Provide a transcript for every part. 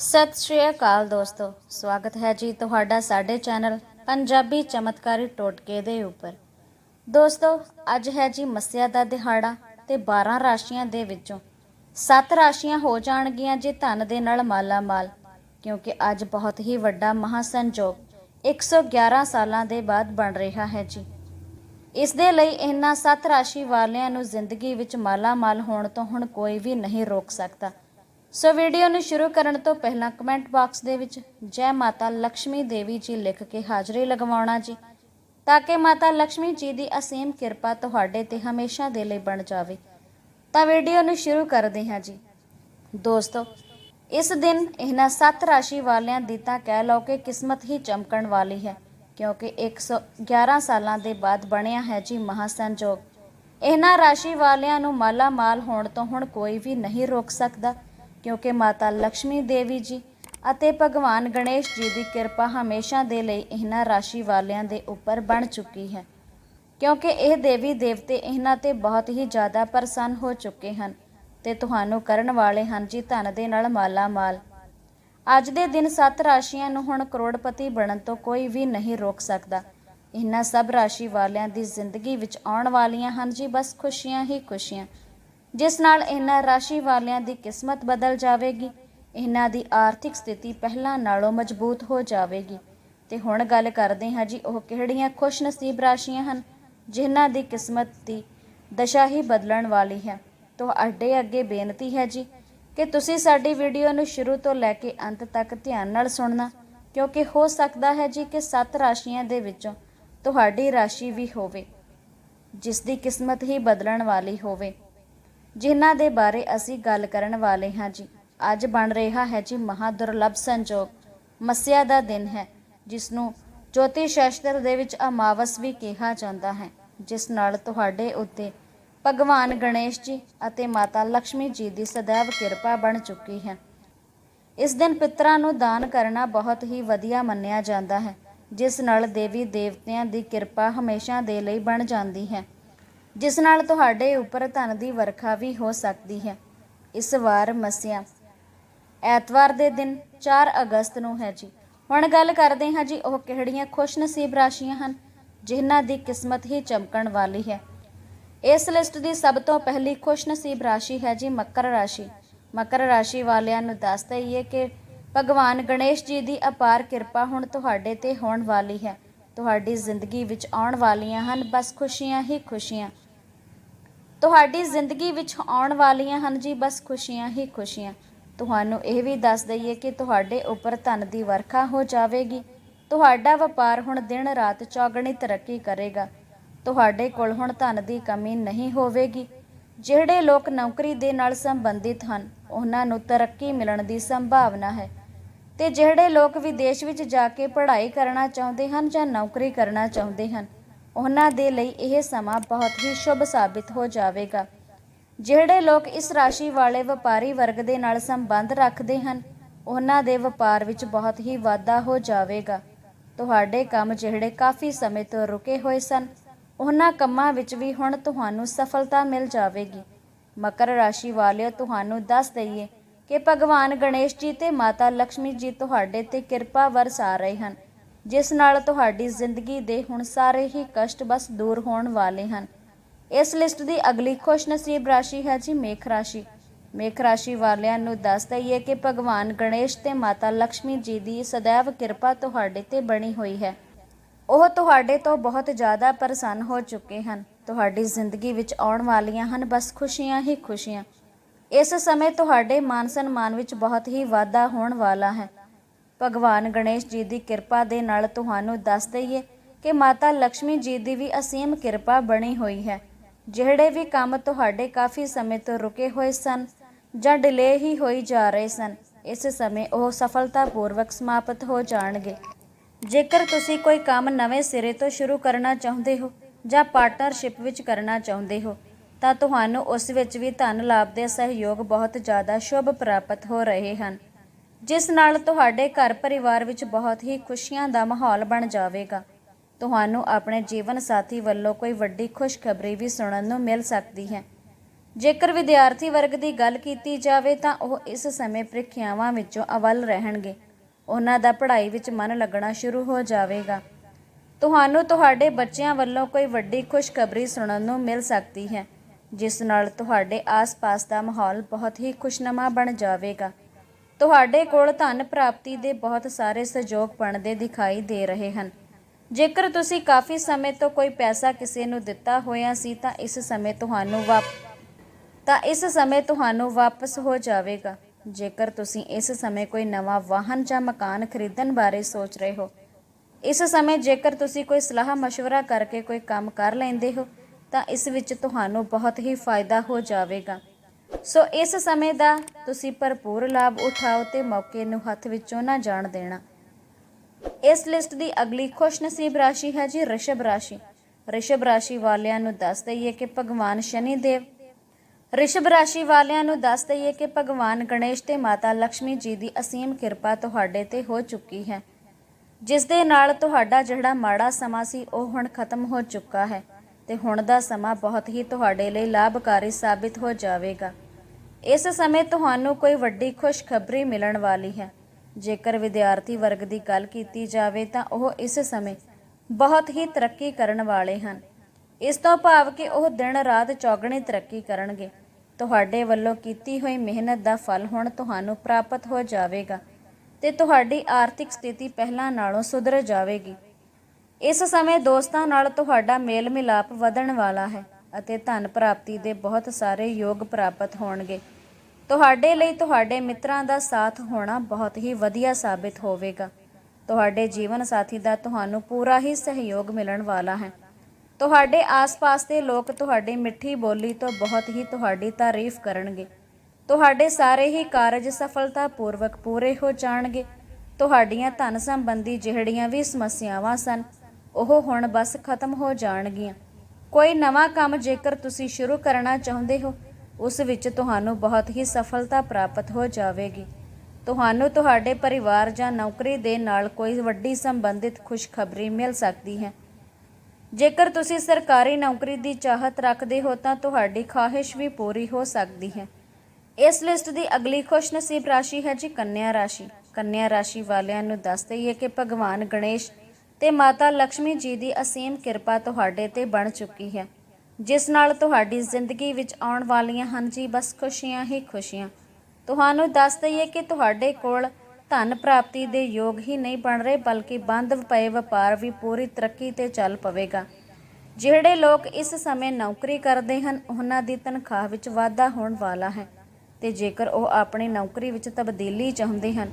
ਸਤਿ ਸ਼੍ਰੀ ਅਕਾਲ ਦੋਸਤੋ, ਸਵਾਗਤ ਹੈ ਜੀ ਤੁਹਾਡਾ ਸਾਡੇ ਚੈਨਲ ਪੰਜਾਬੀ ਚਮਤਕਾਰੀ ਟੋਟਕੇ ਦੇ ਉੱਪਰ। ਦੋਸਤੋ, ਅੱਜ ਹੈ ਜੀ ਮੱਸਿਆ ਦਾ ਦਿਹਾੜਾ ਤੇ 12 ਰਾਸ਼ੀਆਂ ਦੇ ਵਿੱਚੋਂ 7 ਰਾਸ਼ੀਆਂ ਹੋ ਜਾਣਗੀਆਂ ਜੀ ਧਨ ਦੇ ਨਾਲ ਮਾਲਾ ਮਾਲ ਕਿਉਂਕਿ ਅੱਜ ਬਹੁਤ ਹੀ ਵੱਡਾ ਮਹਾਸੰਜੋਗ 111 ਸਾਲਾਂ ਦੇ ਬਾਅਦ ਬਣ ਰਿਹਾ ਹੈ ਜੀ। ਇਸ ਦੇ ਲਈ ਇਹਨਾਂ 7 ਰਾਸ਼ੀ ਵਾਲਿਆਂ ਨੂੰ ਜ਼ਿੰਦਗੀ ਵਿੱਚ ਮਾਲਾ ਮਾਲ ਹੋਣ ਤੋਂ ਹੁਣ ਕੋਈ ਵੀ ਨਹੀਂ ਰੋਕ ਸਕਦਾ। ਸੋ ਵੀਡੀਓ ਨੂੰ ਸ਼ੁਰੂ ਕਰਨ ਤੋਂ ਪਹਿਲਾਂ ਕਮੈਂਟ ਬਾਕਸ ਦੇ ਵਿੱਚ ਜੈ ਮਾਤਾ ਲక్ష్ਮੀ ਦੇਵੀ ਜੀ ਲਿਖ ਕੇ ਹਾਜ਼ਰੀ ਲਗਵਾਉਣਾ ਜੀ। ਤਾਂ ਕਿ ਮਾਤਾ ਲక్ష్ਮੀ ਜੀ ਦੀ ਅਸੀਮ ਕਿਰਪਾ ਤੁਹਾਡੇ ਤੇ ਹਮੇਸ਼ਾ ਦੇ ਲਈ ਬਣ ਜਾਵੇ। ਤਾਂ ਵੀਡੀਓ ਨੂੰ ਸ਼ੁਰੂ ਕਰਦੇ ਹਾਂ ਜੀ। ਦੋਸਤੋ, ਇਸ ਦਿਨ ਇਹਨਾਂ ਸੱਤ ਰਾਸ਼ੀ ਵਾਲਿਆਂ ਦੀ ਤਾਂ ਕਹਿ ਲਓ ਕਿ ਕਿਸਮਤ ਹੀ ਚਮਕਣ ਵਾਲੀ ਹੈ, ਕਿਉਂਕਿ 111 ਸਾਲਾਂ ਦੇ ਬਾਅਦ ਬਣਿਆ ਹੈ ਜੀ ਮਹਾ ਸੰਜੋਗ ਇਹਨਾਂ ਰਾਸ਼ੀ ਵਾਲਿਆਂ ਨੂੰ ਮਾਲਾ ਮਾਲ ਹੋਣ ਤੋਂ ਹੁਣ ਕੋਈ ਵੀ ਨਹੀਂ ਰੋਕ ਸਕਦਾ। ਕਿਉਂਕਿ ਮਾਤਾ ਲక్ష్ਮੀ ਦੇਵੀ ਜੀ ਅਤੇ ਭਗਵਾਨ ਗਣੇਸ਼ ਜੀ ਦੀ ਕਿਰਪਾ ਹਮੇਸ਼ਾ ਦੇ ਲਈ ਇਹਨਾਂ ਰਾਸ਼ੀ ਵਾਲਿਆਂ ਦੇ ਉੱਪਰ ਬਣ ਚੁੱਕੀ ਹੈ। ਕਿਉਂਕਿ ਇਹ ਦੇਵੀ ਦੇਵਤੇ ਇਹਨਾਂ ਤੇ ਬਹੁਤ ਹੀ ਜ਼ਿਆਦਾ ਪ੍ਰਸੰਨ ਹੋ ਚੁੱਕੇ ਹਨ ਤੇ ਤੁਹਾਨੂੰ ਕਰਨ ਵਾਲੇ ਹਨ ਜੀ ਧਨ ਦੇ ਨਾਲ ਮਾਲਾ ਮਾਲ ਅੱਜ ਦੇ ਦਿਨ ਸੱਤ ਰਾਸ਼ੀਆਂ ਨੂੰ ਹੁਣ ਕਰੋੜਪਤੀ ਬਣਨ ਤੋਂ ਕੋਈ ਵੀ ਨਹੀਂ ਰੋਕ ਸਕਦਾ। ਇਹਨਾਂ ਸਭ ਰਾਸ਼ੀ ਵਾਲਿਆਂ ਦੀ ਜ਼ਿੰਦਗੀ ਵਿੱਚ ਆਉਣ ਵਾਲੀਆਂ ਹਨ ਜੀ, ਬਸ ਖੁਸ਼ੀਆਂ ਹੀ ਖੁਸ਼ੀਆਂ। ਜਿਸ ਨਾਲ ਇਹਨਾਂ ਰਾਸ਼ੀ ਵਾਲਿਆਂ ਦੀ ਕਿਸਮਤ ਬਦਲ ਜਾਵੇਗੀ, ਇਹਨਾਂ ਦੀ ਆਰਥਿਕ ਸਥਿਤੀ ਪਹਿਲਾਂ ਨਾਲੋਂ ਮਜ਼ਬੂਤ ਹੋ ਜਾਵੇਗੀ। ਤੇ ਹੁਣ ਗੱਲ ਕਰਦੇ ਹਾਂ ਜੀ, ਉਹ ਕਿਹੜੀਆਂ ਖੁਸ਼ ਨਸੀਬ ਰਾਸ਼ੀਆਂ ਹਨ, ਜਿਨ੍ਹਾਂ ਦੀ ਕਿਸਮਤ ਦੀ ਦਸ਼ਾ ਹੀ ਬਦਲਣ ਵਾਲੀ ਹੈ। ਤੁਹਾਡੇ ਅੱਗੇ ਬੇਨਤੀ ਹੈ ਜੀ ਕਿ ਤੁਸੀਂ ਸਾਡੀ ਵੀਡੀਓ ਨੂੰ ਸ਼ੁਰੂ ਤੋਂ ਲੈ ਕੇ ਅੰਤ ਤੱਕ ਧਿਆਨ ਨਾਲ ਸੁਣਨਾ, ਕਿਉਂਕਿ ਹੋ ਸਕਦਾ ਹੈ ਜੀ ਕਿ ਸੱਤ ਰਾਸ਼ੀਆਂ ਦੇ ਵਿੱਚੋਂ ਤੁਹਾਡੀ ਰਾਸ਼ੀ ਵੀ ਹੋਵੇ, ਜਿਸ ਦੀ ਕਿਸਮਤ ਹੀ ਬਦਲਣ ਵਾਲੀ ਹੋਵੇ। ਜਿਨ੍ਹਾਂ ਦੇ ਬਾਰੇ ਅਸੀਂ ਗੱਲ ਕਰਨ ਵਾਲੇ ਹਾਂ ਜੀ। ਅੱਜ ਬਣ ਰਿਹਾ ਹੈ ਜੀ ਮਹਾ ਦੁਰਲਭ ਸੰਜੋਗ। ਮਸਿਆ ਦਾ ਦਿਨ ਹੈ ਜਿਸ ਨੂੰ ਜੋਤਿਸ਼ ਸ਼ਸਤਰ ਦੇ ਵਿੱਚ ਅਮਾਵਸ ਵੀ ਕਿਹਾ ਜਾਂਦਾ ਹੈ, ਜਿਸ ਨਾਲ ਤੁਹਾਡੇ ਉੱਤੇ ਭਗਵਾਨ ਗਣੇਸ਼ ਜੀ ਅਤੇ ਮਾਤਾ ਲక్ష్ਮੀ ਜੀ ਦੀ ਸਦਾਵ ਕਿਰਪਾ ਬਣ ਚੁੱਕੀ ਹੈ। ਇਸ ਦਿਨ ਪਿਤਰਾਂ ਨੂੰ ਦਾਨ ਕਰਨਾ ਬਹੁਤ ਹੀ ਵਧੀਆ ਮੰਨਿਆ ਜਾਂਦਾ ਹੈ, ਜਿਸ ਨਾਲ ਦੇਵੀ ਦੇਵਤਿਆਂ ਦੀ ਕਿਰਪਾ ਹਮੇਸ਼ਾ ਦੇ ਲਈ ਬਣ ਜਾਂਦੀ ਹੈ। ਜਿਸ ਨਾਲ ਤੁਹਾਡੇ ਉੱਪਰ ਧਨ ਦੀ ਵਰਖਾ ਵੀ ਹੋ ਸਕਦੀ ਹੈ। ਇਸ ਵਾਰ ਮੱਸਿਆ ਐਤਵਾਰ ਦੇ ਦਿਨ 4 ਅਗਸਤ ਨੂੰ ਹੈ ਜੀ। ਹੁਣ ਗੱਲ ਕਰਦੇ ਹਾਂ ਜੀ, ਉਹ ਕਿਹੜੀਆਂ ਖੁਸ਼ ਨਸੀਬ ਰਾਸ਼ੀਆਂ ਹਨ, ਜਿਨ੍ਹਾਂ ਦੀ ਕਿਸਮਤ ਹੀ ਚਮਕਣ ਵਾਲੀ ਹੈ। ਇਸ ਲਿਸਟ ਦੀ ਸਭ ਤੋਂ ਪਹਿਲੀ ਖੁਸ਼ਨਸੀਬ ਰਾਸ਼ੀ ਹੈ ਜੀ ਮਕਰ ਰਾਸ਼ੀ। ਮਕਰ ਰਾਸ਼ੀ ਵਾਲਿਆਂ ਨੂੰ ਦੱਸ ਦਈਏ ਕਿ ਭਗਵਾਨ ਗਣੇਸ਼ ਜੀ ਦੀ ਅਪਾਰ ਕਿਰਪਾ ਹੁਣ ਤੁਹਾਡੇ ਤੇ ਹੋਣ ਵਾਲੀ ਹੈ। ਤੁਹਾਡੀ ਜ਼ਿੰਦਗੀ ਵਿੱਚ ਆਉਣ ਵਾਲੀਆਂ ਹਨ, ਬਸ ਖੁਸ਼ੀਆਂ ਹੀ ਖੁਸ਼ੀਆਂ। ਤੁਹਾਡੀ ਜ਼ਿੰਦਗੀ ਵਿੱਚ ਆਉਣ ਵਾਲੀਆਂ ਹਨ ਜੀ, ਬਸ ਖੁਸ਼ੀਆਂ ਹੀ ਖੁਸ਼ੀਆਂ। ਤੁਹਾਨੂੰ ਇਹ ਵੀ ਦੱਸ ਦਈਏ ਕਿ ਤੁਹਾਡੇ ਉੱਪਰ ਧਨ ਦੀ ਵਰਖਾ ਹੋ ਜਾਵੇਗੀ। ਤੁਹਾਡਾ ਵਪਾਰ ਹੁਣ ਦਿਨ ਰਾਤ ਚੌਗਣੀ ਤਰੱਕੀ ਕਰੇਗਾ। ਤੁਹਾਡੇ ਕੋਲ ਹੁਣ ਧਨ ਦੀ ਕਮੀ ਨਹੀਂ ਹੋਵੇਗੀ। ਜਿਹੜੇ ਲੋਕ ਨੌਕਰੀ ਦੇ ਨਾਲ ਸੰਬੰਧਿਤ ਹਨ, ਉਹਨਾਂ ਨੂੰ ਤਰੱਕੀ ਮਿਲਣ ਦੀ ਸੰਭਾਵਨਾ ਹੈ। ਤੇ ਜਿਹੜੇ ਲੋਕ ਵਿਦੇਸ਼ ਵਿੱਚ ਜਾ ਕੇ ਪੜ੍ਹਾਈ ਕਰਨਾ ਚਾਹੁੰਦੇ ਹਨ ਜਾਂ ਨੌਕਰੀ ਕਰਨਾ ਚਾਹੁੰਦੇ ਹਨ, ਉਹਨਾਂ ਦੇ ਲਈ ਇਹ ਸਮਾਂ ਬਹੁਤ ਹੀ ਸ਼ੁਭ ਸਾਬਿਤ ਹੋ ਜਾਵੇਗਾ। ਜਿਹੜੇ ਲੋਕ ਇਸ ਰਾਸ਼ੀ ਵਾਲੇ ਵਪਾਰੀ ਵਰਗ ਦੇ ਨਾਲ ਸੰਬੰਧ ਰੱਖਦੇ ਹਨ, ਉਹਨਾਂ ਦੇ ਵਪਾਰ ਵਿੱਚ ਬਹੁਤ ਹੀ ਵਾਧਾ ਹੋ ਜਾਵੇਗਾ। ਤੁਹਾਡੇ ਕੰਮ ਜਿਹੜੇ ਕਾਫੀ ਸਮੇਂ ਤੋਂ ਰੁਕੇ ਹੋਏ ਸਨ, ਉਹਨਾਂ ਕੰਮਾਂ ਵਿੱਚ ਵੀ ਹੁਣ ਤੁਹਾਨੂੰ ਸਫਲਤਾ ਮਿਲ ਜਾਵੇਗੀ। ਮਕਰ ਰਾਸ਼ੀ ਵਾਲਿਓ, ਤੁਹਾਨੂੰ ਦੱਸ ਦਈਏ ਕਿ ਭਗਵਾਨ ਗਣੇਸ਼ ਜੀ ਤੇ ਮਾਤਾ ਲక్ష్ਮੀ ਜੀ ਤੁਹਾਡੇ ਤੇ ਕਿਰਪਾ ਵਰਸਾ ਰਹੇ ਹਨ, ਜਿਸ ਨਾਲ ਤੁਹਾਡੀ ਜ਼ਿੰਦਗੀ ਦੇ ਹੁਣ ਸਾਰੇ ਹੀ ਕਸ਼ਟ ਬਸ ਦੂਰ ਹੋਣ ਵਾਲੇ ਹਨ। ਇਸ ਲਿਸਟ ਦੀ ਅਗਲੀ ਖੁਸ਼ ਨਸੀਬ ਰਾਸ਼ੀ ਹੈ ਜੀ ਮੇਖ ਰਾਸ਼ੀ। ਮੇਖ ਰਾਸ਼ੀ ਵਾਲਿਆਂ ਨੂੰ ਦੱਸ ਦਈਏ ਕਿ ਭਗਵਾਨ ਗਣੇਸ਼ ਤੇ ਮਾਤਾ ਲక్ష్ਮੀ ਜੀ ਦੀ ਸदैव ਕਿਰਪਾ ਤੁਹਾਡੇ ਤੇ ਬਣੀ ਹੋਈ ਹੈ। ਉਹ ਤੁਹਾਡੇ ਤੋਂ ਬਹੁਤ ਜ਼ਿਆਦਾ ਪ੍ਰਸੰਨ ਹੋ ਚੁੱਕੇ ਹਨ। ਤੁਹਾਡੀ ਜ਼ਿੰਦਗੀ ਵਿੱਚ ਆਉਣ ਵਾਲੀਆਂ ਹਨ ਬਸ ਖੁਸ਼ੀਆਂ ਹੀ ਖੁਸ਼ੀਆਂ। ਇਸ ਸਮੇਂ ਤੁਹਾਡੇ ਮਾਨ ਸਨਮਾਨ ਵਿੱਚ ਬਹੁਤ ਹੀ ਵਾਧਾ ਹੋਣ ਵਾਲਾ ਹੈ। ਭਗਵਾਨ ਗਣੇਸ਼ ਜੀ ਦੀ ਕਿਰਪਾ ਦੇ ਨਾਲ ਤੁਹਾਨੂੰ ਦੱਸ ਦਈਏ ਕਿ ਮਾਤਾ ਲక్ష్ਮੀ ਜੀ ਦੀ ਵੀ ਅਸੀਮ ਕਿਰਪਾ ਬਣੀ ਹੋਈ ਹੈ। ਜਿਹੜੇ ਵੀ ਕੰਮ ਤੁਹਾਡੇ ਕਾਫੀ ਸਮੇਂ ਤੋਂ ਰੁਕੇ ਹੋਏ ਸਨ ਜਾਂ ਡਿਲੇ ਹੀ ਹੋਈ ਜਾ ਰਹੇ ਸਨ, ਇਸ ਸਮੇਂ ਉਹ ਸਫਲਤਾਪੂਰਵਕ ਸਮਾਪਤ ਹੋ ਜਾਣਗੇ। ਜੇਕਰ ਤੁਸੀਂ ਕੋਈ ਕੰਮ ਨਵੇਂ ਸਿਰੇ ਤੋਂ ਸ਼ੁਰੂ ਕਰਨਾ ਚਾਹੁੰਦੇ ਹੋ ਜਾਂ ਪਾਰਟਨਰਸ਼ਿਪ ਵਿੱਚ ਕਰਨਾ ਚਾਹੁੰਦੇ ਹੋ ਤਾਂ ਤੁਹਾਨੂੰ ਉਸ ਵਿੱਚ ਵੀ ਧਨ ਲਾਭ ਦੇ ਸਹਿਯੋਗ ਬਹੁਤ ਜ਼ਿਆਦਾ ਸ਼ੁਭ ਪ੍ਰਾਪਤ ਹੋ ਰਹੇ ਹਨ, ਜਿਸ ਨਾਲ ਤੁਹਾਡੇ ਘਰ ਪਰਿਵਾਰ ਵਿੱਚ ਬਹੁਤ ਹੀ ਖੁਸ਼ੀਆਂ ਦਾ ਮਾਹੌਲ ਬਣ ਜਾਵੇਗਾ। ਤੁਹਾਨੂੰ ਆਪਣੇ ਜੀਵਨ ਸਾਥੀ ਵੱਲੋਂ ਕੋਈ ਵੱਡੀ ਖੁਸ਼ਖਬਰੀ ਵੀ ਸੁਣਨ ਨੂੰ ਮਿਲ ਸਕਦੀ ਹੈ। ਜੇਕਰ ਵਿਦਿਆਰਥੀ ਵਰਗ ਦੀ ਗੱਲ ਕੀਤੀ ਜਾਵੇ ਤਾਂ ਉਹ ਇਸ ਸਮੇਂ ਪ੍ਰੀਖਿਆਵਾਂ ਵਿੱਚੋਂ ਅਵਲ ਰਹਿਣਗੇ। ਉਹਨਾਂ ਦਾ ਪੜ੍ਹਾਈ ਵਿੱਚ ਮਨ ਲੱਗਣਾ ਸ਼ੁਰੂ ਹੋ ਜਾਵੇਗਾ। ਤੁਹਾਨੂੰ ਤੁਹਾਡੇ ਬੱਚਿਆਂ ਵੱਲੋਂ ਕੋਈ ਵੱਡੀ ਖੁਸ਼ਖਬਰੀ ਸੁਣਨ ਨੂੰ ਮਿਲ ਸਕਦੀ ਹੈ। ਜਿਸ ਨਾਲ ਤੁਹਾਡੇ ਆਸ-ਪਾਸ ਦਾ ਮਾਹੌਲ ਬਹੁਤ ਹੀ ਖੁਸ਼ਨਮਾ ਬਣ ਜਾਵੇਗਾ ਤੁਹਾਡੇ ਕੋਲ ਧਨ ਪ੍ਰਾਪਤੀ ਦੇ ਬਹੁਤ ਸਾਰੇ ਸਹਿਯੋਗ ਬਣਦੇ ਦਿਖਾਈ ਦੇ ਰਹੇ ਹਨ ਜੇਕਰ ਤੁਸੀਂ ਕਾਫੀ ਸਮੇਂ ਤੋਂ ਕੋਈ ਪੈਸਾ ਕਿਸੇ ਨੂੰ ਦਿੱਤਾ ਹੋਇਆ ਸੀ ਤਾਂ ਇਸ ਸਮੇਂ ਤੁਹਾਨੂੰ ਵਾਪ ਤਾਂ ਇਸ ਸਮੇਂ ਤੁਹਾਨੂੰ ਵਾਪਸ ਹੋ ਜਾਵੇਗਾ ਜੇਕਰ ਤੁਸੀਂ ਇਸ ਸਮੇਂ ਕੋਈ ਨਵਾਂ ਵਾਹਨ ਜਾਂ ਮਕਾਨ ਖਰੀਦਣ ਬਾਰੇ ਸੋਚ ਰਹੇ ਹੋ ਇਸ ਸਮੇਂ ਜੇਕਰ ਤੁਸੀਂ ਕੋਈ ਸਲਾਹ مشورہ ਕਰਕੇ ਕੋਈ ਕੰਮ ਕਰ ਲੈਂਦੇ ਹੋ ਤਾਂ ਇਸ ਵਿੱਚ ਤੁਹਾਨੂੰ ਬਹੁਤ ਹੀ ਫਾਇਦਾ ਹੋ ਜਾਵੇਗਾ। ਸੋ ਇਸ ਸਮੇਂ ਦਾ ਤੁਸੀਂ ਭਰਪੂਰ ਲਾਭ ਉਠਾਓ ਤੇ ਮੌਕੇ ਨੂੰ ਹੱਥ ਵਿੱਚੋਂ ਨਾ ਜਾਣ ਦੇਣਾ। ਇਸ ਲਿਸਟ ਦੀ ਅਗਲੀ ਖੁਸ਼ਨਸੀਬ ਰਾਸ਼ੀ ਹੈ ਜੀ ਰਿਸ਼ਭ ਰਾਸ਼ੀ। ਰਿਸ਼ਭ ਰਾਸ਼ੀ ਵਾਲਿਆਂ ਨੂੰ ਦੱਸ ਦਈਏ ਕਿ ਭਗਵਾਨ ਸ਼ਨੀ ਦੇਵ ਰਿਸ਼ਭ ਰਾਸ਼ੀ ਵਾਲਿਆਂ ਨੂੰ ਦੱਸ ਦਈਏ ਕਿ ਭਗਵਾਨ ਗਣੇਸ਼ ਤੇ ਮਾਤਾ ਲక్ష్ਮੀ ਜੀ ਦੀ ਅਸੀਮ ਕਿਰਪਾ ਤੁਹਾਡੇ ਤੇ ਹੋ ਚੁੱਕੀ ਹੈ। ਜਿਸ ਦੇ ਨਾਲ ਤੁਹਾਡਾ ਜਿਹੜਾ ਮਾੜਾ ਸਮਾਂ ਸੀ, ਉਹ ਹੁਣ ਖਤਮ ਹੋ ਚੁੱਕਾ ਹੈ। ਤੇ ਹੁਣ ਦਾ ਸਮਾਂ ਬਹੁਤ ਹੀ ਤੁਹਾਡੇ ਲਈ ਲਾਭਕਾਰੀ ਸਾਬਿਤ ਹੋ ਜਾਵੇਗਾ। ਇਸ ਸਮੇਂ ਤੁਹਾਨੂੰ ਕੋਈ ਵੱਡੀ ਖੁਸ਼ਖਬਰੀ ਮਿਲਣ ਵਾਲੀ ਹੈ। ਜੇਕਰ ਵਿਦਿਆਰਥੀ ਵਰਗ ਦੀ ਗੱਲ ਕੀਤੀ ਜਾਵੇ ਤਾਂ ਉਹ ਇਸ ਸਮੇਂ ਬਹੁਤ ਹੀ ਤਰੱਕੀ ਕਰਨ ਵਾਲੇ ਹਨ। ਇਸ ਤੋਂ ਭਾਵ ਕਿ ਉਹ ਦਿਨ ਰਾਤ ਚੌਗਣੀ ਤਰੱਕੀ ਕਰਨਗੇ। ਤੁਹਾਡੇ ਵੱਲੋਂ ਕੀਤੀ ਹੋਈ ਮਿਹਨਤ ਦਾ ਫਲ ਹੁਣ ਤੁਹਾਨੂੰ ਪ੍ਰਾਪਤ ਹੋ ਜਾਵੇਗਾ ਤੇ ਤੁਹਾਡੀ ਆਰਥਿਕ ਸਥਿਤੀ ਪਹਿਲਾਂ ਨਾਲੋਂ ਸੁਧਰ ਜਾਵੇਗੀ। ਇਸ ਸਮੇਂ ਦੋਸਤਾਂ ਨਾਲ ਤੁਹਾਡਾ ਮੇਲ ਮਿਲਾਪ ਵਧਣ ਵਾਲਾ ਹੈ ਅਤੇ ਧਨ ਪ੍ਰਾਪਤੀ ਦੇ ਬਹੁਤ ਸਾਰੇ ਯੋਗ ਪ੍ਰਾਪਤ ਹੋਣਗੇ। ਤੁਹਾਡੇ ਲਈ ਤੁਹਾਡੇ ਮਿੱਤਰਾਂ ਦਾ ਸਾਥ ਹੋਣਾ ਬਹੁਤ ਹੀ ਵਧੀਆ ਸਾਬਿਤ ਹੋਵੇਗਾ। ਤੁਹਾਡੇ ਜੀਵਨ ਸਾਥੀ ਦਾ ਤੁਹਾਨੂੰ ਪੂਰਾ ਹੀ ਸਹਿਯੋਗ ਮਿਲਣ ਵਾਲਾ ਹੈ। ਤੁਹਾਡੇ ਆਸ-ਪਾਸ ਦੇ ਲੋਕ ਤੁਹਾਡੀ ਮਿੱਠੀ ਬੋਲੀ ਤੋਂ ਬਹੁਤ ਹੀ ਤੁਹਾਡੀ ਤਾਰੀਫ ਕਰਨਗੇ। ਤੁਹਾਡੇ ਸਾਰੇ ਹੀ ਕਾਰਜ ਸਫਲਤਾਪੂਰਵਕ ਪੂਰੇ ਹੋ ਜਾਣਗੇ। ਤੁਹਾਡੀਆਂ ਧਨ ਸੰਬੰਧੀ ਜਿਹੜੀਆਂ ਵੀ ਸਮੱਸਿਆਵਾਂ ਸਨ ਉਹ ਹੁਣ ਬਸ ਖਤਮ ਹੋ ਜਾਣਗੀਆਂ। ਕੋਈ ਨਵਾਂ ਕੰਮ ਜੇਕਰ ਤੁਸੀਂ ਸ਼ੁਰੂ ਕਰਨਾ ਚਾਹੁੰਦੇ ਹੋ, ਉਸ ਵਿੱਚ ਤੁਹਾਨੂੰ ਬਹੁਤ ਹੀ ਸਫਲਤਾ ਪ੍ਰਾਪਤ ਹੋ ਜਾਵੇਗੀ। ਤੁਹਾਨੂੰ ਤੁਹਾਡੇ ਪਰਿਵਾਰ ਜਾਂ ਨੌਕਰੀ ਦੇ ਨਾਲ ਕੋਈ ਵੱਡੀ ਸੰਬੰਧਿਤ ਖੁਸ਼ਖਬਰੀ ਮਿਲ ਸਕਦੀ ਹੈ। ਜੇਕਰ ਤੁਸੀਂ ਸਰਕਾਰੀ ਨੌਕਰੀ ਦੀ ਚਾਹਤ ਰੱਖਦੇ ਹੋ, ਤਾਂ ਤੁਹਾਡੀ ਖਾਹਿਸ਼ ਵੀ ਪੂਰੀ ਹੋ ਸਕਦੀ ਹੈ। ਇਸ ਲਿਸਟ ਦੀ ਅਗਲੀ ਖੁਸ਼ਨਸੀਬ ਰਾਸ਼ੀ ਹੈ ਜੀ ਕੰਨਿਆ ਰਾਸ਼ੀ। ਕੰਨਿਆ ਰਾਸ਼ੀ ਵਾਲਿਆਂ ਨੂੰ ਦੱਸ ਦਈਏ ਕਿ ਭਗਵਾਨ ਗਣੇਸ਼ ਤੇ ਮਾਤਾ ਲక్ష్ਮੀ ਜੀ ਦੀ ਅਸੀਮ ਕਿਰਪਾ ਤੁਹਾਡੇ ਤੇ ਬਣ ਚੁੱਕੀ ਹੈ। ਜਿਸ ਨਾਲ ਤੁਹਾਡੀ ਜ਼ਿੰਦਗੀ ਵਿੱਚ ਆਉਣ ਵਾਲੀਆਂ ਹਨ ਜੀ, ਬਸ ਖੁਸ਼ੀਆਂ ਹੀ ਖੁਸ਼ੀਆਂ। ਤੁਹਾਨੂੰ ਦੱਸ ਦਈਏ ਕਿ ਤੁਹਾਡੇ ਕੋਲ ਧਨ ਪ੍ਰਾਪਤੀ ਦੇ ਯੋਗ ਹੀ ਨਹੀਂ ਬਣ ਰਹੇ, ਬਲਕਿ ਬੰਦ ਪਏ ਵਪਾਰ ਵੀ ਪੂਰੀ ਤਰੱਕੀ ਤੇ ਚੱਲ ਪਵੇਗਾ। ਜਿਹੜੇ ਲੋਕ ਇਸ ਸਮੇਂ ਨੌਕਰੀ ਕਰਦੇ ਹਨ, ਉਹਨਾਂ ਦੀ ਤਨਖਾਹ ਵਿੱਚ ਵਾਧਾ ਹੋਣ ਵਾਲਾ ਹੈ। ਤੇ ਜੇਕਰ ਉਹ ਆਪਣੀ ਨੌਕਰੀ ਵਿੱਚ ਤਬਦੀਲੀ ਚਾਹੁੰਦੇ ਹਨ,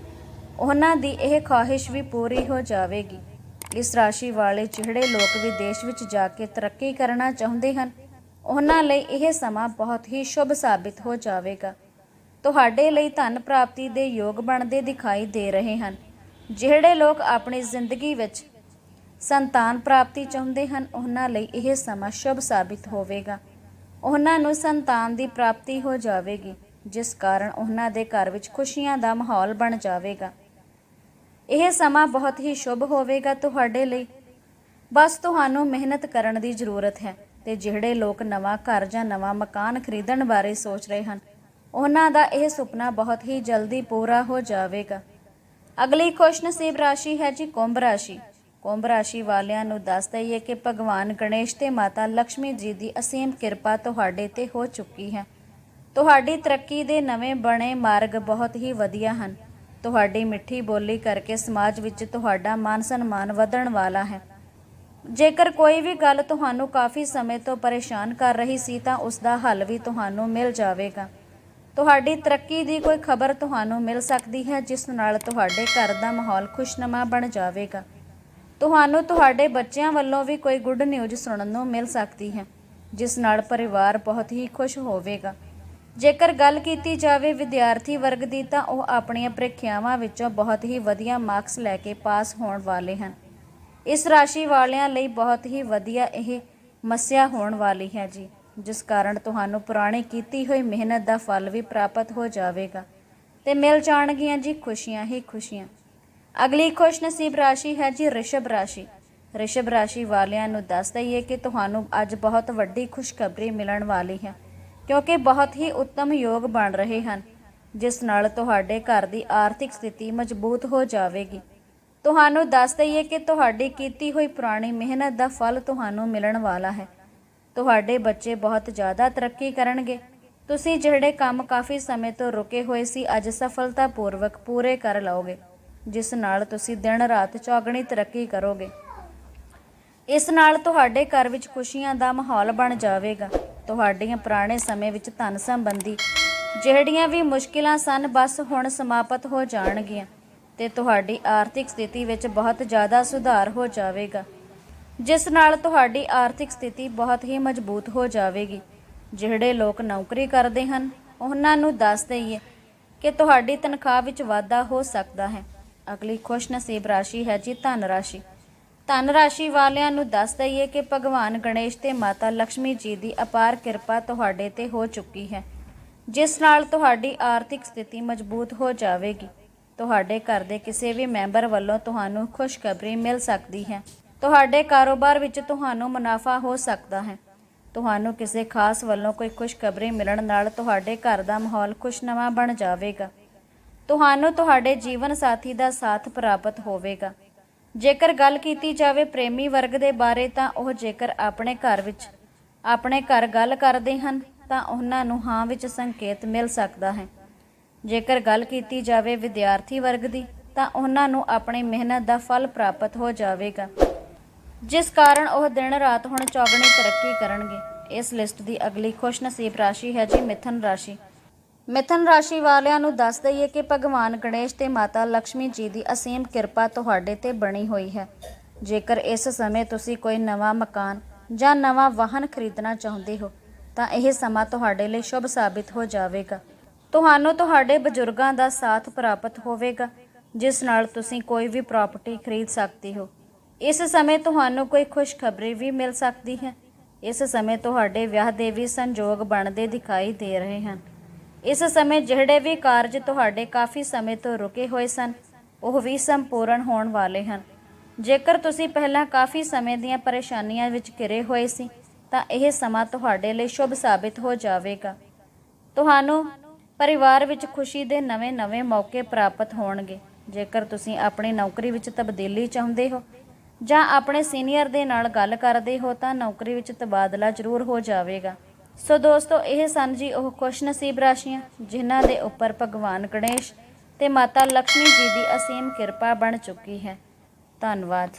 ਉਹਨਾਂ ਦੀ ਇਹ ਖਾਹਿਸ਼ ਵੀ ਪੂਰੀ ਹੋ ਜਾਵੇਗੀ। ਇਸ ਰਾਸ਼ੀ ਵਾਲੇ ਜਿਹੜੇ ਲੋਕ ਵਿਦੇਸ਼ ਵਿੱਚ ਜਾ ਕੇ ਤਰੱਕੀ ਕਰਨਾ ਚਾਹੁੰਦੇ ਹਨ, ਉਹਨਾਂ ਲਈ ਇਹ ਸਮਾਂ ਬਹੁਤ ਹੀ ਸ਼ੁਭ ਸਾਬਿਤ ਹੋ ਜਾਵੇਗਾ। ਤੁਹਾਡੇ ਲਈ ਧਨ ਪ੍ਰਾਪਤੀ ਦੇ ਯੋਗ ਬਣਦੇ ਦਿਖਾਈ ਦੇ ਰਹੇ ਹਨ। ਜਿਹੜੇ ਲੋਕ ਆਪਣੀ ਜ਼ਿੰਦਗੀ ਵਿੱਚ ਸੰਤਾਨ ਪ੍ਰਾਪਤੀ ਚਾਹੁੰਦੇ ਹਨ, ਉਹਨਾਂ ਲਈ ਇਹ ਸਮਾਂ ਸ਼ੁਭ ਸਾਬਿਤ ਹੋਵੇਗਾ। ਉਹਨਾਂ ਨੂੰ ਸੰਤਾਨ ਦੀ ਪ੍ਰਾਪਤੀ ਹੋ ਜਾਵੇਗੀ, ਜਿਸ ਕਾਰਨ ਉਹਨਾਂ ਦੇ ਘਰ ਵਿੱਚ ਖੁਸ਼ੀਆਂ ਦਾ ਮਾਹੌਲ ਬਣ ਜਾਵੇਗਾ। ਇਹ ਸਮਾਂ ਬਹੁਤ ਹੀ ਸ਼ੁਭ ਹੋਵੇਗਾ ਤੁਹਾਡੇ ਲਈ। ਬਸ ਤੁਹਾਨੂੰ ਮਿਹਨਤ ਕਰਨ ਦੀ ਜ਼ਰੂਰਤ ਹੈ ਤੇ ਜਿਹੜੇ ਲੋਕ ਨਵਾਂ ਘਰ ਜਾਂ ਨਵਾਂ ਮਕਾਨ ਖਰੀਦਣ ਬਾਰੇ ਸੋਚ ਰਹੇ ਹਨ, ਉਹਨਾਂ ਦਾ ਇਹ ਸੁਪਨਾ ਬਹੁਤ ਹੀ ਜਲਦੀ ਪੂਰਾ ਹੋ ਜਾਵੇਗਾ। ਅਗਲੀ ਖੁਸ਼ਨਸੀਬ ਰਾਸ਼ੀ ਹੈ ਜੀ ਕੁੰਭ ਰਾਸ਼ੀ। ਕੁੰਭ ਰਾਸ਼ੀ ਵਾਲਿਆਂ ਨੂੰ ਦੱਸ ਦਈਏ ਕਿ ਭਗਵਾਨ ਗਣੇਸ਼ ਤੇ ਮਾਤਾ ਲక్ష్ਮੀ ਜੀ ਦੀ ਅਸੀਮ ਕਿਰਪਾ ਤੁਹਾਡੇ ਤੇ ਹੋ ਚੁੱਕੀ ਹੈ। ਤੁਹਾਡੀ ਤਰੱਕੀ ਦੇ ਨਵੇਂ ਬਣੇ ਮਾਰਗ ਬਹੁਤ ਹੀ ਵਧੀਆ ਹਨ। ਤੁਹਾਡੀ ਮਿੱਠੀ ਬੋਲੀ ਕਰਕੇ ਸਮਾਜ ਵਿੱਚ ਤੁਹਾਡਾ ਮਾਨ ਸਨਮਾਨ ਵਧਣ ਵਾਲਾ ਹੈ। ਜੇਕਰ ਕੋਈ ਵੀ ਗੱਲ ਤੁਹਾਨੂੰ ਕਾਫੀ ਸਮੇਂ ਤੋਂ ਪਰੇਸ਼ਾਨ ਕਰ ਰਹੀ ਸੀ ਤਾਂ ਉਸ ਦਾ ਹੱਲ ਵੀ ਤੁਹਾਨੂੰ ਮਿਲ ਜਾਵੇਗਾ। ਤੁਹਾਡੀ ਤਰੱਕੀ ਦੀ ਕੋਈ ਖਬਰ ਤੁਹਾਨੂੰ ਮਿਲ ਸਕਦੀ ਹੈ, ਜਿਸ ਨਾਲ ਤੁਹਾਡੇ ਘਰ ਦਾ ਮਾਹੌਲ ਖੁਸ਼ਨਮਾ ਬਣ ਜਾਵੇਗਾ। ਤੁਹਾਨੂੰ ਤੁਹਾਡੇ ਬੱਚਿਆਂ ਵੱਲੋਂ ਵੀ ਕੋਈ ਗੁੱਡ ਨਿਊਜ਼ ਸੁਣਨ ਨੂੰ ਮਿਲ ਸਕਦੀ ਹੈ, ਜਿਸ ਨਾਲ ਪਰਿਵਾਰ ਬਹੁਤ ਹੀ ਖੁਸ਼ ਹੋਵੇਗਾ। ਜੇਕਰ ਗੱਲ ਕੀਤੀ ਜਾਵੇ ਵਿਦਿਆਰਥੀ ਵਰਗ ਦੀ ਤਾਂ ਉਹ ਆਪਣੀਆਂ ਪ੍ਰੀਖਿਆਵਾਂ ਵਿੱਚੋਂ ਬਹੁਤ ਹੀ ਵਧੀਆ ਮਾਰਕਸ ਲੈ ਕੇ ਪਾਸ ਹੋਣ ਵਾਲੇ ਹਨ। ਇਸ ਰਾਸ਼ੀ ਵਾਲਿਆਂ ਲਈ ਬਹੁਤ ਹੀ ਵਧੀਆ ਇਹ ਮੱਸਿਆ ਹੋਣ ਵਾਲੀ ਹੈ ਜੀ, ਜਿਸ ਕਾਰਨ ਤੁਹਾਨੂੰ ਪੁਰਾਣੀ ਕੀਤੀ ਹੋਈ ਮਿਹਨਤ ਦਾ ਫਲ ਵੀ ਪ੍ਰਾਪਤ ਹੋ ਜਾਵੇਗਾ ਤੇ ਮਿਲ ਜਾਣਗੀਆਂ ਜੀ ਖੁਸ਼ੀਆਂ ਹੀ ਖੁਸ਼ੀਆਂ। ਅਗਲੀ ਖੁਸ਼ਨਸੀਬ ਰਾਸ਼ੀ ਹੈ ਜੀ ਰਿਸ਼ਭ ਰਾਸ਼ੀ। ਰਿਸ਼ਭ ਰਾਸ਼ੀ ਵਾਲਿਆਂ ਨੂੰ ਦੱਸ ਦਈਏ ਕਿ ਤੁਹਾਨੂੰ ਅੱਜ ਬਹੁਤ ਵੱਡੀ ਖੁਸ਼ਖਬਰੀ ਮਿਲਣ ਵਾਲੀ ਹੈ। ਕਿਉਂਕਿ ਬਹੁਤ ਹੀ ਉੱਤਮ ਯੋਗ ਬਣ ਰਹੇ ਹਨ, ਜਿਸ ਨਾਲ ਤੁਹਾਡੇ ਘਰ ਦੀ ਆਰਥਿਕ ਸਥਿਤੀ ਮਜ਼ਬੂਤ ਹੋ ਜਾਵੇਗੀ। ਤੁਹਾਨੂੰ ਦੱਸ ਦਈਏ ਕਿ ਤੁਹਾਡੀ ਕੀਤੀ ਹੋਈ ਪੁਰਾਣੀ ਮਿਹਨਤ ਦਾ ਫਲ ਤੁਹਾਨੂੰ ਮਿਲਣ ਵਾਲਾ ਹੈ। ਤੁਹਾਡੇ ਬੱਚੇ ਬਹੁਤ ਜ਼ਿਆਦਾ ਤਰੱਕੀ ਕਰਨਗੇ। ਤੁਸੀਂ ਜਿਹੜੇ ਕੰਮ ਕਾਫੀ ਸਮੇਂ ਤੋਂ ਰੁਕੇ ਹੋਏ ਸੀ, ਅੱਜ ਸਫਲਤਾਪੂਰਵਕ ਪੂਰੇ ਕਰ ਲਓਗੇ, ਜਿਸ ਨਾਲ ਤੁਸੀਂ ਦਿਨ ਰਾਤ ਚੌਗਣੀ ਤਰੱਕੀ ਕਰੋਗੇ। ਇਸ ਨਾਲ ਤੁਹਾਡੇ ਘਰ ਵਿੱਚ ਖੁਸ਼ੀਆਂ ਦਾ ਮਾਹੌਲ ਬਣ ਜਾਵੇਗਾ। ਤੁਹਾਡੀਆਂ ਪੁਰਾਣੇ ਸਮੇਂ ਵਿੱਚ ਧਨ ਸੰਬੰਧੀ ਜਿਹੜੀਆਂ ਵੀ ਮੁਸ਼ਕਿਲਾਂ ਸਨ, ਬਸ ਹੁਣ ਸਮਾਪਤ ਹੋ ਜਾਣਗੀਆਂ ਤੇ ਤੁਹਾਡੀ ਆਰਥਿਕ ਸਥਿਤੀ ਵਿੱਚ ਬਹੁਤ ਜ਼ਿਆਦਾ ਸੁਧਾਰ ਹੋ ਜਾਵੇਗਾ, ਜਿਸ ਨਾਲ ਤੁਹਾਡੀ ਆਰਥਿਕ ਸਥਿਤੀ ਬਹੁਤ ਹੀ ਮਜ਼ਬੂਤ ਹੋ ਜਾਵੇਗੀ। ਜਿਹੜੇ ਲੋਕ ਨੌਕਰੀ ਕਰਦੇ ਹਨ, ਉਹਨਾਂ ਨੂੰ ਦੱਸ ਦਈਏ ਕਿ ਤੁਹਾਡੀ ਤਨਖਾਹ ਵਿੱਚ ਵਾਧਾ ਹੋ ਸਕਦਾ ਹੈ। ਅਗਲੀ ਖੁਸ਼ਨਸੀਬ ਰਾਸ਼ੀ ਹੈ ਜੀ, ਧਨ ਰਾਸ਼ੀ। ਧਨ ਰਾਸ਼ੀ ਵਾਲਿਆਂ ਨੂੰ ਦੱਸ ਦਈਏ ਕਿ ਭਗਵਾਨ ਗਣੇਸ਼ ਤੇ ਮਾਤਾ ਲక్ష్ਮੀ ਜੀ ਦੀ ਅਪਾਰ ਕਿਰਪਾ ਤੁਹਾਡੇ ਤੇ ਹੋ ਚੁੱਕੀ ਹੈ। ਜਿਸ ਨਾਲ ਤੁਹਾਡੀ ਆਰਥਿਕ ਸਥਿਤੀ ਮਜ਼ਬੂਤ ਹੋ ਜਾਵੇਗੀ। ਤੁਹਾਡੇ ਘਰ ਦੇ ਕਿਸੇ ਵੀ ਮੈਂਬਰ ਵੱਲੋਂ ਤੁਹਾਨੂੰ ਖੁਸ਼ਖਬਰੀ ਮਿਲ ਸਕਦੀ ਹੈ। ਤੁਹਾਡੇ ਕਾਰੋਬਾਰ ਵਿੱਚ ਤੁਹਾਨੂੰ ਮੁਨਾਫਾ ਹੋ ਸਕਦਾ ਹੈ। ਤੁਹਾਨੂੰ ਕਿਸੇ ਖਾਸ ਵੱਲੋਂ ਕੋਈ ਖੁਸ਼ਖਬਰੀ ਮਿਲਣ ਨਾਲ ਤੁਹਾਡੇ ਘਰ ਦਾ ਮਾਹੌਲ ਖੁਸ਼ਨਵਾ ਬਣ ਜਾਵੇਗਾ। ਤੁਹਾਨੂੰ ਤੁਹਾਡੇ ਜੀਵਨ ਸਾਥੀ ਦਾ ਸਾਥ ਪ੍ਰਾਪਤ ਹੋਵੇਗਾ। ਜੇਕਰ ਗੱਲ ਕੀਤੀ ਜਾਵੇ ਪ੍ਰੇਮੀ ਵਰਗ ਦੇ ਬਾਰੇ ਤਾਂ ਉਹ ਜੇਕਰ ਆਪਣੇ ਘਰ ਵਿੱਚ, ਆਪਣੇ ਘਰ ਗੱਲ ਕਰਦੇ ਹਨ, ਤਾਂ ਉਹਨਾਂ ਨੂੰ ਹਾਂ ਵਿੱਚ ਸੰਕੇਤ ਮਿਲ ਸਕਦਾ ਹੈ। ਜੇਕਰ ਗੱਲ ਕੀਤੀ ਜਾਵੇ ਵਿਦਿਆਰਥੀ ਵਰਗ ਦੀ, ਤਾਂ ਉਹਨਾਂ ਨੂੰ ਆਪਣੀ ਮਿਹਨਤ ਦਾ ਫਲ ਪ੍ਰਾਪਤ ਹੋ ਜਾਵੇਗਾ। ਜਿਸ ਕਾਰਨ ਉਹ ਦਿਨ ਰਾਤ ਹੁਣ ਚੌਗਣੀ ਤਰੱਕੀ ਕਰਨਗੇ। ਇਸ ਲਿਸਟ ਦੀ ਅਗਲੀ ਖੁਸ਼ਨਸੀਬ ਰਾਸ਼ੀ ਹੈ ਜੀ ਮਿਥਨ ਰਾਸ਼ੀ। ਮਿਥਨ ਰਾਸ਼ੀ ਵਾਲਿਆਂ ਨੂੰ ਦੱਸ ਦਈਏ ਕਿ ਭਗਵਾਨ ਗਣੇਸ਼ ਤੇ ਮਾਤਾ ਲక్ష్ਮੀ ਜੀ ਦੀ ਅਸੀਮ ਕਿਰਪਾ ਤੁਹਾਡੇ ਤੇ ਬਣੀ ਹੋਈ ਹੈ। ਜੇਕਰ ਇਸ ਸਮੇਂ ਤੁਸੀਂ ਕੋਈ ਨਵਾਂ ਮਕਾਨ ਜਾਂ ਨਵਾਂ ਵਾਹਨ ਖਰੀਦਣਾ ਚਾਹੁੰਦੇ ਹੋ, ਤਾਂ ਇਹ ਸਮਾਂ ਤੁਹਾਡੇ ਲਈ ਸ਼ੁਭ ਸਾਬਿਤ ਹੋ ਜਾਵੇਗਾ। ਤੁਹਾਨੂੰ ਤੁਹਾਡੇ ਬਜ਼ੁਰਗਾਂ ਦਾ ਸਾਥ ਪ੍ਰਾਪਤ ਹੋਵੇਗਾ, ਜਿਸ ਨਾਲ ਤੁਸੀਂ ਕੋਈ ਵੀ ਪ੍ਰਾਪਰਟੀ ਖਰੀਦ ਸਕਦੇ ਹੋ। ਇਸ ਸਮੇਂ ਤੁਹਾਨੂੰ ਕੋਈ ਖੁਸ਼ਖਬਰੀ ਵੀ ਮਿਲ ਸਕਦੀ ਹੈ। ਇਸ ਸਮੇਂ ਤੁਹਾਡੇ ਵਿਆਹ ਦੇ ਵੀ ਸੰਜੋਗ ਬਣਦੇ ਦਿਖਾਈ ਦੇ ਰਹੇ ਹਨ। ਇਸ ਸਮੇਂ ਜਿਹੜੇ ਵੀ ਕਾਰਜ ਤੁਹਾਡੇ ਕਾਫੀ ਸਮੇਂ ਤੋਂ ਰੁਕੇ ਹੋਏ ਸਨ, ਉਹ ਵੀ ਸੰਪੂਰਨ ਹੋਣ ਵਾਲੇ ਹਨ। ਜੇਕਰ ਤੁਸੀਂ ਪਹਿਲਾਂ ਕਾਫੀ ਸਮੇਂ ਦੀਆਂ ਪਰੇਸ਼ਾਨੀਆਂ ਵਿੱਚ ਘਿਰੇ ਹੋਏ ਸੀ, ਤਾਂ ਇਹ ਸਮਾਂ ਤੁਹਾਡੇ ਲਈ ਸ਼ੁਭ ਸਾਬਿਤ ਹੋ ਜਾਵੇਗਾ। ਤੁਹਾਨੂੰ ਪਰਿਵਾਰ ਵਿੱਚ ਖੁਸ਼ੀ ਦੇ ਨਵੇਂ-ਨਵੇਂ ਮੌਕੇ ਪ੍ਰਾਪਤ ਹੋਣਗੇ। ਜੇਕਰ ਤੁਸੀਂ ਆਪਣੀ ਨੌਕਰੀ ਵਿੱਚ ਤਬਦੀਲੀ ਚਾਹੁੰਦੇ ਹੋ ਜਾਂ ਆਪਣੇ ਸੀਨੀਅਰ ਦੇ ਨਾਲ ਗੱਲ ਕਰਦੇ ਹੋ, ਤਾਂ ਨੌਕਰੀ ਵਿੱਚ ਤਬਾਦਲਾ ਜ਼ਰੂਰ ਹੋ ਜਾਵੇਗਾ। ਸੋ ਦੋਸਤੋ, ਇਹ ਸਨ ਜੀ ਉਹ ਖੁਸ਼ਨਸੀਬ ਰਾਸ਼ੀਆਂ, ਜਿਨ੍ਹਾਂ ਦੇ ਉੱਪਰ ਭਗਵਾਨ ਗਣੇਸ਼ ਤੇ ਮਾਤਾ ਲక్ష్ਮੀ ਜੀ ਦੀ ਅਸੀਮ ਕਿਰਪਾ ਬਣ ਚੁੱਕੀ ਹੈ। ਧੰਨਵਾਦ।